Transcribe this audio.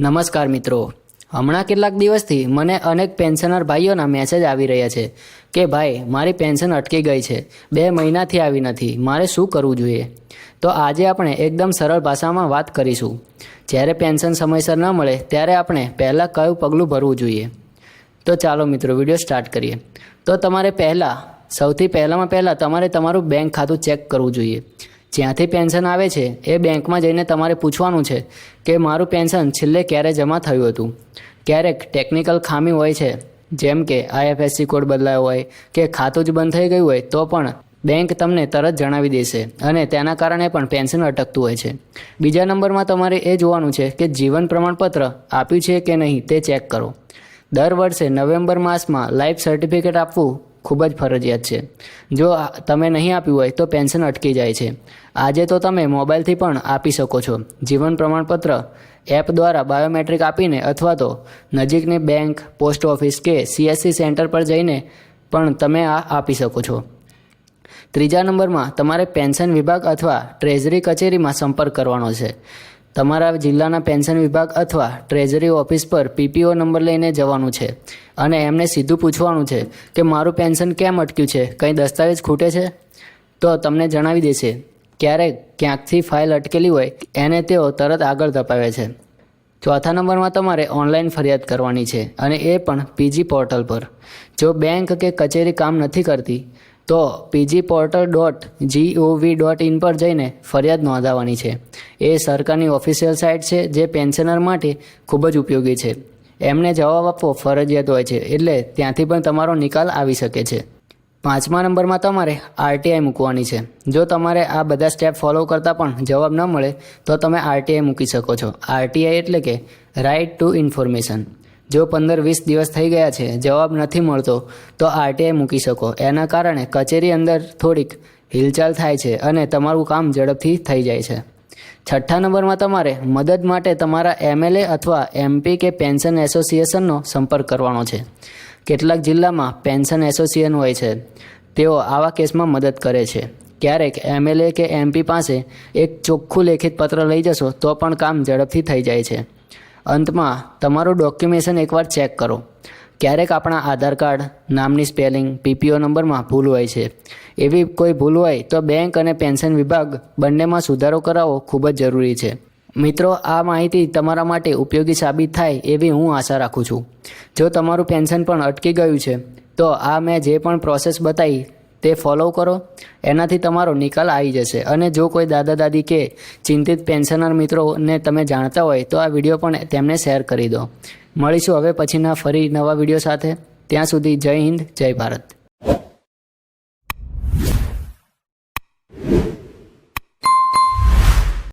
નમસ્કાર મિત્રો. હમણાં કેટલાક દિવસથી મને અનેક પેન્શનર ભાઈઓના મેસેજ આવી રહ્યા છે કે, ભાઈ, મારી પેન્શન અટકી ગઈ છે. બે મહિનાથી આવી નથી. મારે શું કરવું જોઈએ? તો આજે આપણે એકદમ સરળ ભાષામાં વાત કરીશું. જ્યારે પેન્શન સમયસર ન મળે, ત્યારે આપણે પહેલાં કયું પગલું ભરવું જોઈએ? તો ચાલો મિત્રો, વીડિયો સ્ટાર્ટ કરીએ. તો તમારે પહેલાં, સૌથી પહેલાંમાં પહેલાં તમારે તમારું બેંક ખાતું ચેક કરવું જોઈએ. જ્યાંથી પેન્શન આવે છે, એ બેંકમાં જઈને તમારે પૂછવાનું છે કે મારું પેન્શન છેલ્લે ક્યારે જમા થયું હતું. ક્યારેક ટેકનિકલ ખામી હોય છે, જેમ કે આઈએફએસસી કોડ બદલાયો હોય કે ખાતું જ બંધ થઈ ગયું હોય, તો પણ બેંક તમને તરત જણાવી દેશે અને તેના કારણે પણ પેન્શન અટકતું હોય છે. બીજા નંબરમાં તમારે એ જોવાનું છે કે જીવન પ્રમાણપત્ર આપ્યું છે કે નહીં તે ચેક કરો. દર વર્ષે નવેમ્બર માસમાં લાઈફ સર્ટિફિકેટ આપવું ખૂબ જ ફરજિયાત છે. જો તમે નહીં આપ્યું હોય તો પેન્શન અટકી જાય છે. આજે તો તમે મોબાઈલથી પણ આપી શકો છો. જીવન પ્રમાણપત્ર, એપ દ્વારા બાયોમેટ્રિક આપીને અથવા તો નજીકની બેંક, પોસ્ટ ઓફિસ કે સીએસસી સેન્ટર પર જઈને પણ તમે આ આપી શકો છો. ત્રીજા નંબરમાં તમારે પેન્શન વિભાગ અથવા ટ્રેઝરી કચેરીમાં સંપર્ક કરવાનો છે. તમારા જિલ્લાના પેન્શન વિભાગ અથવા ટ્રેઝરી ઓફિસ પર પીપીઓ નંબર લઈને જવાનું છે. અને એમને સીધું પૂછવાનું છે કે મારું પેન્શન કેમ અટક્યું છે? કંઈ દસ્તાવેજ ખૂટે છે? તો તમને જણાવી દેશે ક્યારેક ક્યાંકથી ફાઇલ અટકેલી હોય, એને તેઓ તરત આગળ ધપાવે છે. ચોથા નંબરમાં તમારે ઓનલાઈન ફરિયાદ કરવાની છે અને એ પણ પીજી પોર્ટલ પર. જો બેંક કે કચેરી કામ નથી કરતી તો PG portal dot G O V dot in પર જઈને ફરિયાદ નોંધાવવાની છે. એ સરકારની ઓફિશિયલ સાઇટ છે જે પેન્શનર માટે ખૂબ જ ઉપયોગી છે. એમને જવાબ આપવો ફરજિયાત હોય છે, એટલે ત્યાંથી પણ તમારો નિકાલ આવી શકે છે. પાંચમા નંબરમાં તમારે આરટીઆઈ મૂકવાની છે. જો તમારે આ બધા સ્ટેપ ફોલો કરતાં પણ જવાબ ન મળે, તો તમે આરટીઆઈ મૂકી શકો છો. આરટીઆઈ એટલે કે રાઇટ ટુ ઇન્ફોર્મેશન જો પંદર વીસ દિવસ થઈ ગયા છે, જવાબ નથી મળતો, તો આરટીઆઈ મૂકી શકો. એના કારણે કચેરી અંદર થોડીક હિલચાલ થાય છે અને તમારું કામ ઝડપથી થઈ જાય છે. છઠ્ઠા નંબરમાં તમારે મદદ માટે તમારા એમએલએ અથવા એમપી કે પેન્શન એસોસિએશનનો સંપર્ક કરવાનો છે. કેટલાક જિલ્લામાં પેન્શન એસોસિએશન હોય છે. તેઓ આવા કેસમાં મદદ કરે છે. ક્યારેક એમએલએ કે એમપી પાસે એક ચોખ્ખું લેખિત પત્ર લઈ જશો, તો પણ કામ ઝડપથી થઈ જાય છે. અંતમાં તમારું ડોક્યુમેશન એકવાર ચેક કરો. ક્યારેક આપણા આધાર કાર્ડ, નામની સ્પેલિંગ પીપીઓ નંબરમાં ભૂલ હોય છે. એવી કોઈ ભૂલ હોય તો બેંક અને પેન્શન વિભાગ બંનેમાં સુધારો કરાવવો ખૂબ જ જરૂરી છે. મિત્રો, આ માહિતી તમારા માટે ઉપયોગી સાબિત થાય એવી હું આશા રાખું છું. જો તમારું પેન્શન પણ અટકી ગયું છે, તો આ મેં જે પણ પ્રોસેસ બતાવી તે ફોલો કરો. એનાથી તમારો નિકાલ આવી જશે. અને જો કોઈ દાદા દાદી કે ચિંતિત પેન્શનર મિત્રોને તમે જાણતા હોય, તો આ વીડિયો પણ તેમને શેર કરી દો. મળીશું હવે પછીના ફરી નવા વીડિયો સાથે. ત્યાં સુધી જય હિન્દ, જય ભારત.